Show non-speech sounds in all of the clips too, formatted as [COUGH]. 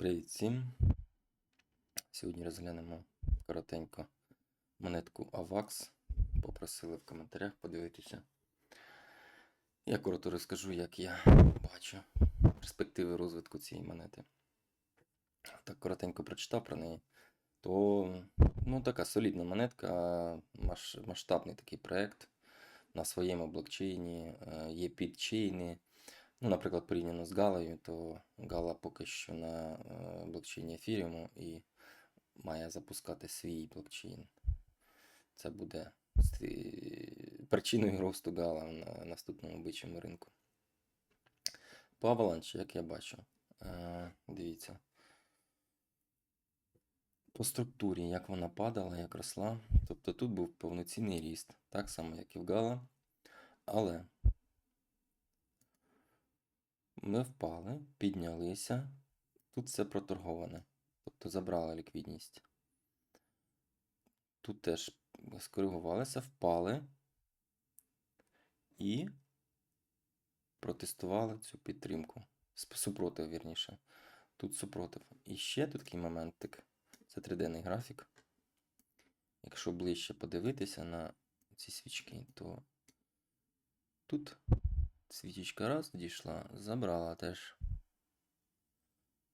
Привіт всім! Сьогодні розглянемо коротенько монетку AVAX. Попросили в коментарях подивитися. Я коротко розкажу, як я бачу перспективи розвитку цієї монети. Так коротенько прочитав про неї. То ну, така солідна монетка, масштабний такий проект на своєму блокчейні, е, є підчейни. Ну, наприклад, порівняно з Галою, то Гала поки що на е, блокчейні Ethereum і має запускати свій блокчейн. Це буде причиною [LAUGHS] росту Гала на наступному бичому ринку. По Avalanche, як я бачу, е, дивіться. По структурі, як вона падала, як росла. Тобто тут був повноцінний ріст, так само, як і в Гала. Але ми впали, піднялися. Тут все проторговане. Тобто забрали ліквідність. Тут теж скоригувалися, впали і протестували цю підтримку. Супротив, вірніше. Тут супротив. І ще тут такий моментик. Це триденний графік. Якщо ближче подивитися на ці свічки, то тут свічечка раз дійшла, забрала теж.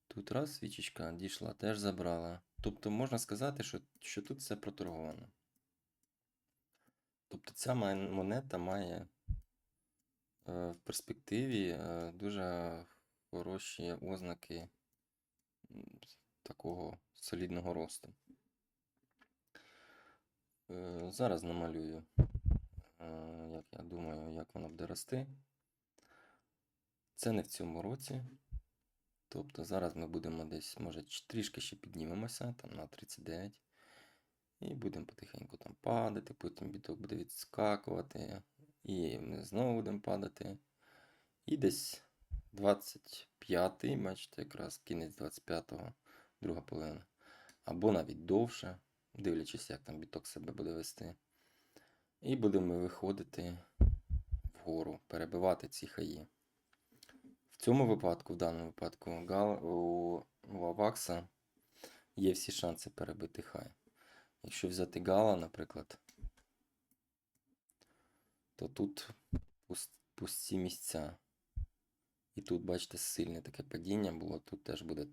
Тут раз свічечка дійшла, теж забрала. Тобто можна сказати, що, що тут все проторговано. Тобто ця монета має е, в перспективі е, дуже хороші ознаки такого солідного росту. Е, Зараз намалюю, е, як я думаю, як воно буде рости. Це не в цьому році. Тобто зараз ми будемо десь, може, трішки ще піднімемося, там на 39. І будемо потихеньку там падати, потім біток буде відскакувати. І ми знову будемо падати. І десь 25-й, бачите, якраз кінець 25-го, друга половина. Або навіть довше, дивлячись, як там біток себе буде вести. І будемо виходити вгору, перебивати ці хаї. В цьому випадку, в даному випадку, у, у Авакса є всі шанси перебити хай. Якщо взяти Гала, наприклад, то тут пус- пусті місця. І тут, бачите, сильне таке падіння було. Тут теж буде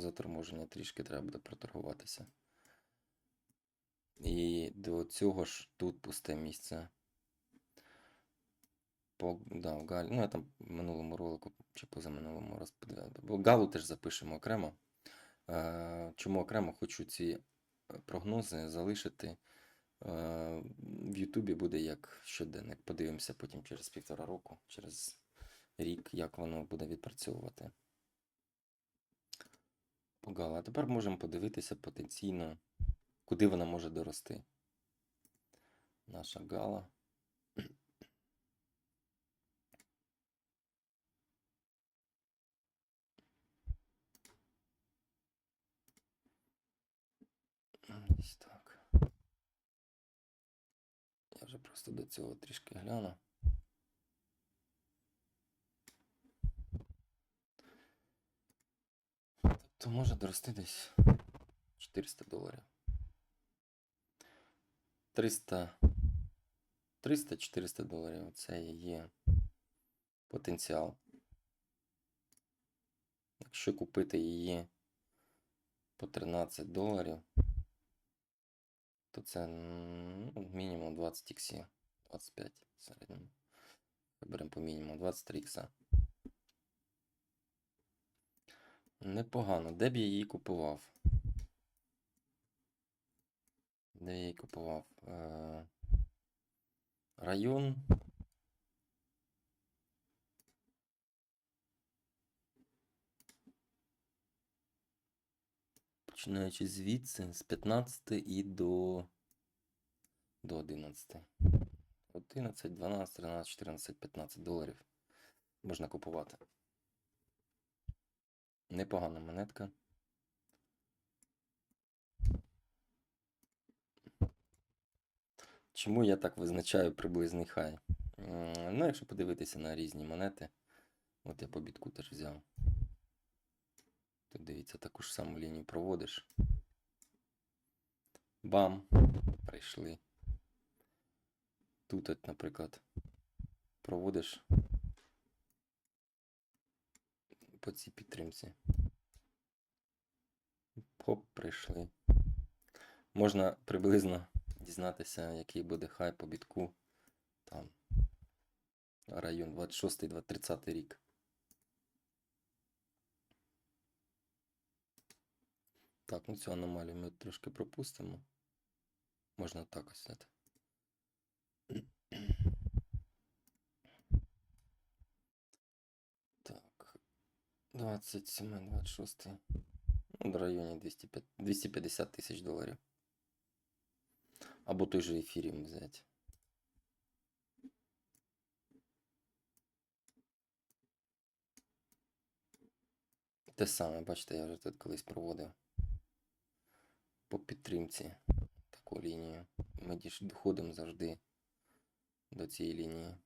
заторможення, трішки треба буде проторгуватися. І до цього ж тут пусте місце. По, да, Галі. Ну, я там в минулому ролику чи позаминулому розповідав. Бо Галу теж запишемо окремо. Е, чому окремо хочу ці е, прогнози залишити. Е, в Ютубі буде як щоденник. Подивимося потім через півтора року, через рік, як воно буде відпрацьовувати. По Гала. А тепер можемо подивитися потенційно, куди вона може дорости. Наша Гала. Десь так. Просто до цього трішки гляну. Тобто може дорости десь 400 доларів. 300 300-400 доларів це є потенціал. Якщо купити її по 13 доларів, то це ну, мінімум 20 іксів, 25 в середньому. Беремо по мінімуму 23 ікса. Непогано. Де б я її купував? Де я її купував? Е, район. Починаючи звідси, з 15 і до, до 11. 11, 12, 13, 14, 15 доларів можна купувати. Непогана монетка. Чому я так визначаю приблизний хай? Ну, якщо подивитися на різні монети, от я по бітку теж взяв. Тут дивіться, таку ж саму лінію проводиш. Бам! Прийшли. Тут, от, наприклад, проводиш по цій підтримці. Хоп, прийшли. Можна приблизно дізнатися, який буде хай по бітку. Там район 26-30 рік. Так, ну цю аномалію ми трошки пропустимо. Можна так ось взяти. Так. 27, 26. Ну, в районі 205 250 тисяч доларів. Або той же ефіріум взяти. Те саме, бачите, я вже тут колись проводив по підтримці таку лінію. Ми доходимо завжди до цієї лінії.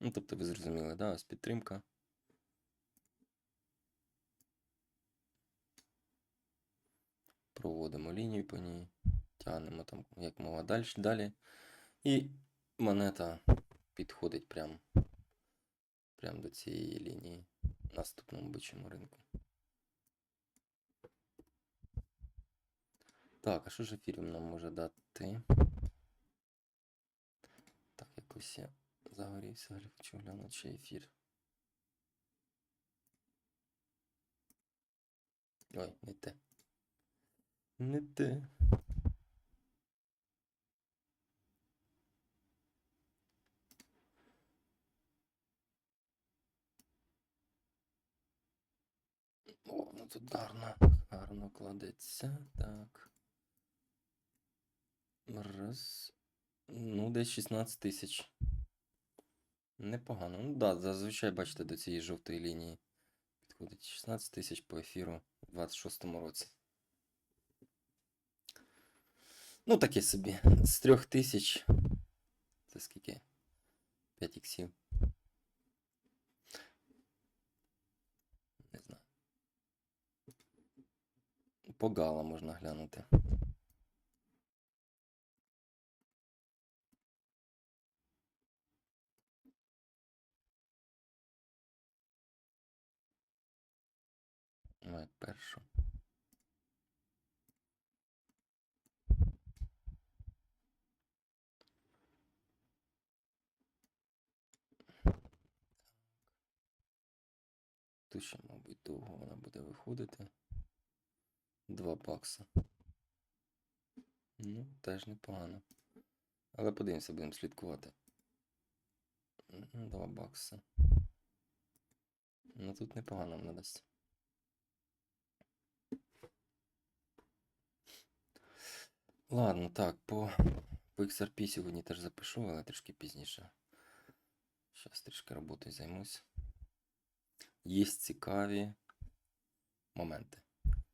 Ну, тобто ви зрозуміли, да? Ось підтримка. Проводимо лінію по ній, тягнемо там як мова далі, далі. І монета підходить прям, прям до цієї лінії наступному бичому ринку. Так, а що ж ефіріум нам може дати? Так, якось я загорівся, хочу глянути ще ефір. Ой, не те. Не те. О, ну тут гарно, гарно кладеться. Так. Раз. Ну, десь 16 тисяч. Непогано. Ну да, зазвичай, бачите, до цієї жовтої лінії підходить 16 тисяч по ефіру у 26-му році. Ну, таке собі. З 3 тисяч. Це скільки? 5 іксів. Не знаю. По гала можна глянути. Першу. Тут ще, мабуть, довго вона буде виходити. 2 бакса. Ну, теж непогано. Але подивимося, будемо слідкувати. 2 бакса. Ну тут непогано нам надасть. Ладно, так, по, по XRP сьогодні теж запишу, але трішки пізніше. Зараз трішки роботою займусь. Є цікаві моменти.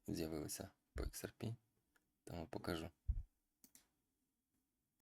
З'явилися по XRP, тому покажу.